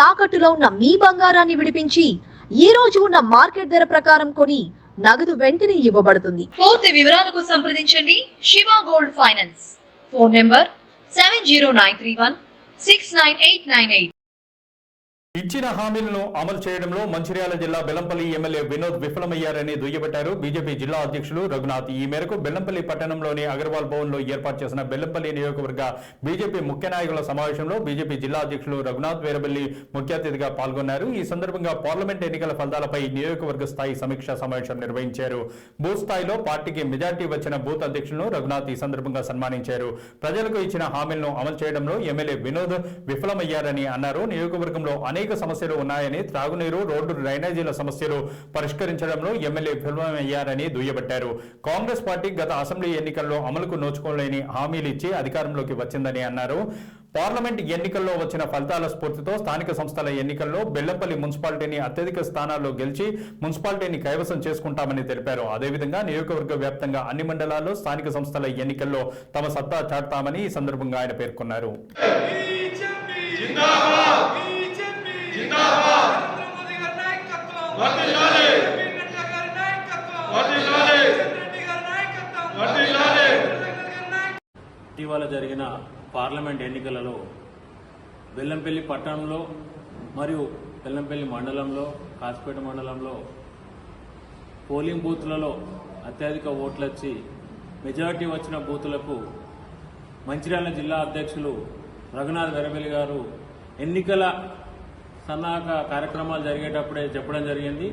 తాకట్టులో ఉన్న మీ బంగారాన్ని విడిపించి ఈ రోజు ఉన్న మార్కెట్ ధర ప్రకారం కొని నగదు వెంటనే ఇవ్వబడుతుంది. పూర్తి వివరాలకు సంప్రదించండి. Shiva gold finance. Phone number seven zero nine three one six nine eight nine eight. ఇచ్చిన హామీలను అమలు చేయడంలో మంచిర్యాల జిల్లా బెల్లంపల్లి ఎమ్మెల్యే వినోద్ విఫలమయ్యారని దుయ్యబట్టారు. బీజేపీ జిల్లా అధ్యక్షులు రఘునాథ్. ఈ మేరకు బెల్లంపల్లి పట్టణంలోని అగర్వాల్ భవన్లో ఏర్పాటు చేసిన బెల్లంపల్లి నియోజకవర్గ బీజేపీ ముఖ్య నాయకుల సమావేశంలో బీజేపీ జిల్లా అధ్యక్షులు రఘునాథ్ వీరబెల్లి ముఖ్య అతిథిగా పాల్గొన్నారు. ఈ సందర్భంగా పార్లమెంట్ ఎన్నికల ఫలితాలపై నియోజకవర్గ స్థాయి సమీక్షా సమావేశం నిర్వహించారు. బూత్ స్థాయిలో పార్టీకి మెజార్టీ వచ్చిన బూత్ అధ్యక్షులను రఘునాథ్ ఈ సందర్భంగా సన్మానించారు. ప్రజలకు ఇచ్చిన హామీలను అమలు చేయడంలో ఎమ్మెల్యే వినోద్ విఫలమయ్యారని అన్నారు. నియోజకవర్గంలో అనేక సమస్యలు ఉన్నాయని త్రాగునీరు రోడ్డు డ్రైనేజీల సమస్యలు పరిష్కరించడంలో ఎమ్మెల్యే విఫలమయ్యారని దుయ్యబట్టారు. కాంగ్రెస్ పార్టీ గత అసెంబ్లీ ఎన్నికల్లో అమలుకు నోచుకోలేని హామీలు ఇచ్చి అధికారంలోకి వచ్చిందని అన్నారు. పార్లమెంట్ ఎన్నికల్లో వచ్చిన ఫలితాల స్ఫూర్తితో స్థానిక సంస్థల ఎన్నికల్లో బెల్లంపల్లి మున్సిపాలిటీని అత్యధిక స్థానాల్లో గెలిచి మున్సిపాలిటీని కైవసం చేసుకుంటామని తెలిపారు. అదేవిధంగా నియోజకవర్గ వ్యాప్తంగా అన్ని మండలాల్లో స్థానిక సంస్థల ఎన్నికల్లో తమ సత్తా చాటుతామని ఈ సందర్భంగా ఆయన పేర్కొన్నారు. ఇటీవల జరిగిన పార్లమెంట్ ఎన్నికలలో బెల్లంపల్లి పట్టణంలో మరియు బెల్లంపల్లి మండలంలో కాసిపేట మండలంలో పోలింగ్ బూత్లలో అత్యధిక ఓట్లు వచ్చి మెజారిటీ వచ్చిన బూతులకు మంచిర్యాల జిల్లా అధ్యక్షులు రఘునాథ్ వెరబెల్లి గారు ఎన్నికల సన్నాహక కార్యక్రమాలు జరిగేటప్పుడే చెప్పడం జరిగింది.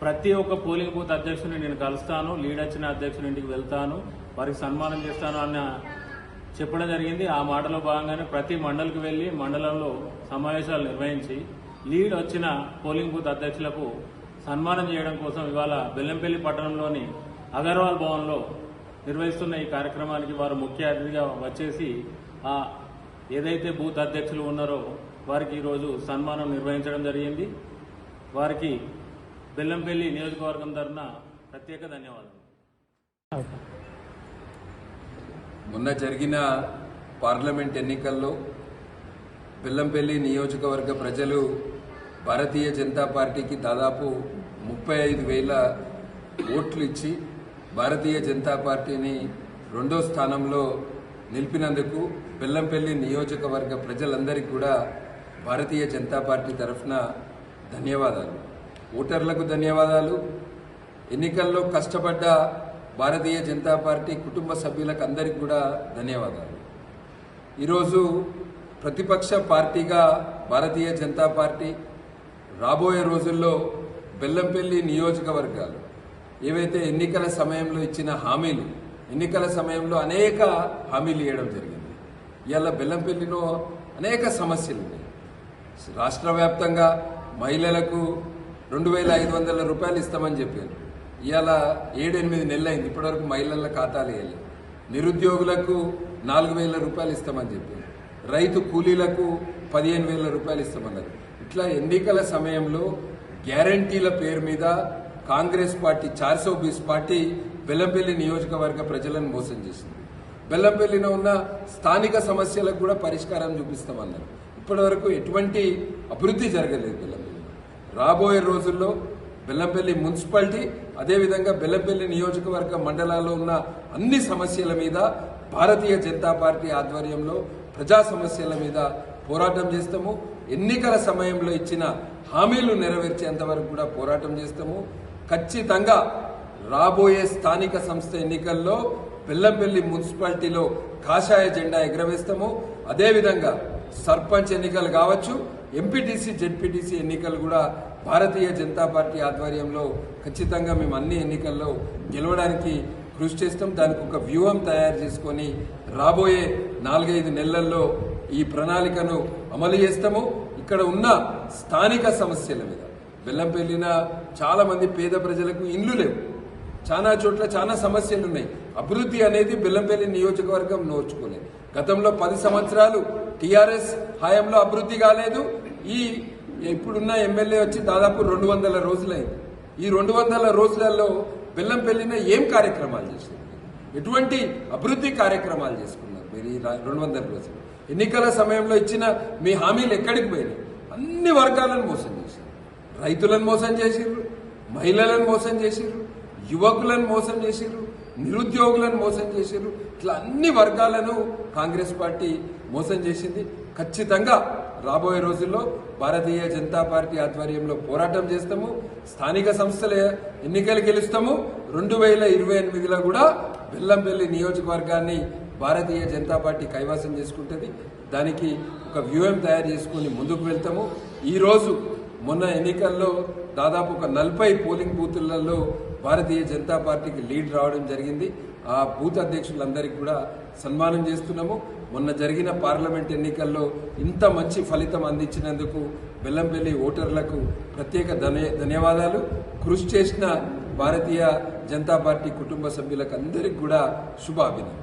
ప్రతి ఒక్క పోలింగ్ బూత్ అధ్యక్షుని నేను కలుస్తాను లీడ్ వచ్చిన అధ్యక్షుని ఇంటికి వెళ్తాను వారికి సన్మానం చేస్తాను అన్న చెప్పడం జరిగింది. ఆ మాటలో భాగంగానే ప్రతి మండలికి వెళ్ళి మండలంలో సమావేశాలు నిర్వహించి లీడ్ వచ్చిన పోలింగ్ బూత్ అధ్యక్షులకు సన్మానం చేయడం కోసం ఇవాళ బెల్లంపల్లి పట్టణంలోని అగర్వాల్ భవన్లో నిర్వహిస్తున్న ఈ కార్యక్రమానికి వారు ముఖ్య అతిథిగా వచ్చేసి ఆ ఏదైతే బూత్ అధ్యక్షులు ఉన్నారో వారికి ఈరోజు సన్మానం నిర్వహించడం జరిగింది. వారికి బెల్లంపల్లి నియోజకవర్గం తరఫున ప్రత్యేక ధన్యవాదాలు మొన్న జరిగిన పార్లమెంట్ ఎన్నికల్లో బెల్లంపల్లి నియోజకవర్గ ప్రజలు భారతీయ జనతా పార్టీకి దాదాపు ముప్పై ఐదు వేల ఓట్లు ఇచ్చి భారతీయ జనతా పార్టీని రెండో స్థానంలో నిలిపినందుకు బెల్లంపల్లి నియోజకవర్గ ప్రజలందరికీ కూడా భారతీయ జనతా పార్టీ తరఫున ధన్యవాదాలు. ఓటర్లకు ధన్యవాదాలు. ఎన్నికల్లో కష్టపడ్డ భారతీయ జనతా పార్టీ కుటుంబ సభ్యులకు అందరికీ కూడా ధన్యవాదాలు. ఈరోజు ప్రతిపక్ష పార్టీగా భారతీయ జనతా పార్టీ రాబోయే రోజుల్లో బెల్లంపల్లి నియోజకవర్గాలు ఏవైతే ఎన్నికల సమయంలో ఇచ్చిన హామీలు ఎన్నికల సమయంలో అనేక హామీలు ఇవ్వడం జరిగింది. ఇవాళ బెల్లంపల్లిలో అనేక సమస్యలు ఉన్నాయి రాష్ట్ర వ్యాప్తంగా మహిళలకు రెండు వేల ఐదు వందల రూపాయలు ఇస్తామని చెప్పారు. ఇవాళ ఏడెనిమిది నెలలు అయింది ఇప్పటివరకు మహిళల ఖాతాలు వేయాలి నిరుద్యోగులకు నాలుగు వేల రూపాయలు ఇస్తామని చెప్పారు. రైతు కూలీలకు పదిహేను వేల రూపాయలు ఇస్తామన్నారు. ఇట్లా ఎన్నికల సమయంలో గ్యారంటీల పేరు మీద కాంగ్రెస్ పార్టీ చార్సో బీస్ పార్టీ బెల్లంపల్లి నియోజకవర్గ ప్రజలను మోసం చేసింది. బెల్లంపల్లిలో ఉన్న స్థానిక సమస్యలకు కూడా పరిష్కారం చూపిస్తామన్నారు. ఇప్పటివరకు ఎటువంటి అభివృద్ధి జరగలేదు బెల్లంపల్లి. రాబోయే రోజుల్లో బెల్లంపల్లి మున్సిపాలిటీ అదేవిధంగా బెల్లంపల్లి నియోజకవర్గ మండలాల్లో ఉన్న అన్ని సమస్యల మీద భారతీయ జనతా పార్టీ ఆధ్వర్యంలో ప్రజా సమస్యల మీద పోరాటం చేస్తాము. ఎన్నికల సమయంలో ఇచ్చిన హామీలు నెరవేర్చేంత వరకు కూడా పోరాటం చేస్తాము. ఖచ్చితంగా రాబోయే స్థానిక సంస్థ ఎన్నికల్లో బెల్లంపల్లి మున్సిపాలిటీలో కాషాయ జెండా ఎగరవేస్తాము. అదేవిధంగా సర్పంచ్ ఎన్నికలు కావచ్చు ఎంపీటీసీ జెడ్పీటీసీ ఎన్నికలు కూడా భారతీయ జనతా పార్టీ ఆధ్వర్యంలో ఖచ్చితంగా మేము అన్ని ఎన్నికల్లో గెలవడానికి కృషి చేస్తాం. దానికి ఒక వ్యూహం తయారు చేసుకొని రాబోయే నాలుగైదు నెలల్లో ఈ ప్రణాళికను అమలు చేస్తాము. ఇక్కడ ఉన్న స్థానిక సమస్యల మీద. బెల్లంపల్లిన చాలా పేద ప్రజలకు ఇండ్లు లేవు. చాలా చోట్ల చాలా సమస్యలు ఉన్నాయి. అభివృద్ధి అనేది బెల్లంపల్లి నియోజకవర్గం నోచుకోలేదు. గతంలో పది సంవత్సరాలు టీఆర్ఎస్ హయాంలో అభివృద్ధి కాలేదు. ఈ ఇప్పుడున్న ఎమ్మెల్యే వచ్చి దాదాపు రెండు వందల రోజులైంది. ఈ రెండు వందల రోజులలో బెల్లంపల్లిన ఏం కార్యక్రమాలు చేశారు ఎటువంటి అభివృద్ధి కార్యక్రమాలు చేసుకున్నారు? మీరు ఈ రెండు వందల రోజులు. ఎన్నికల సమయంలో ఇచ్చిన మీ హామీలు ఎక్కడికి పోయినాయి? అన్ని వర్గాలను మోసం చేశారు. రైతులను మోసం చేసిర్రు మహిళలను మోసం చేసిర్రు యువకులను మోసం చేసిర్రు నిరుద్యోగులను మోసం చేసిర్రు ఇట్లా అన్ని వర్గాలను కాంగ్రెస్ పార్టీ మోసం చేసింది. ఖచ్చితంగా రాబోయే రోజుల్లో భారతీయ జనతా పార్టీ ఆధ్వర్యంలో పోరాటం చేస్తాము. స్థానిక సంస్థల ఎన్నికలు గెలుస్తాము. రెండు వేల ఇరవై ఎనిమిదిలో కూడా బెల్లంపల్లి నియోజకవర్గాన్ని భారతీయ జనతా పార్టీ కైవసం చేసుకుంటుంది. దానికి ఒక వ్యూహం తయారు చేసుకుని ముందుకు వెళ్తాము. ఈరోజు మొన్న ఎన్నికల్లో దాదాపు ఒక నలభై పోలింగ్ బూతులలో భారతీయ జనతా పార్టీకి లీడ్ రావడం జరిగింది. ఆ బూత్ అధ్యక్షులందరికీ కూడా సన్మానం చేస్తున్నాము. మొన్న జరిగిన పార్లమెంట్ ఎన్నికల్లో ఇంత మంచి ఫలితం అందించినందుకు బెల్లంపల్లి ఓటర్లకు ప్రత్యేక ధన్యవాదాలు. కృషి చేసిన భారతీయ జనతా పార్టీ కుటుంబ సభ్యులకు అందరికీ కూడా శుభాభినందనలు.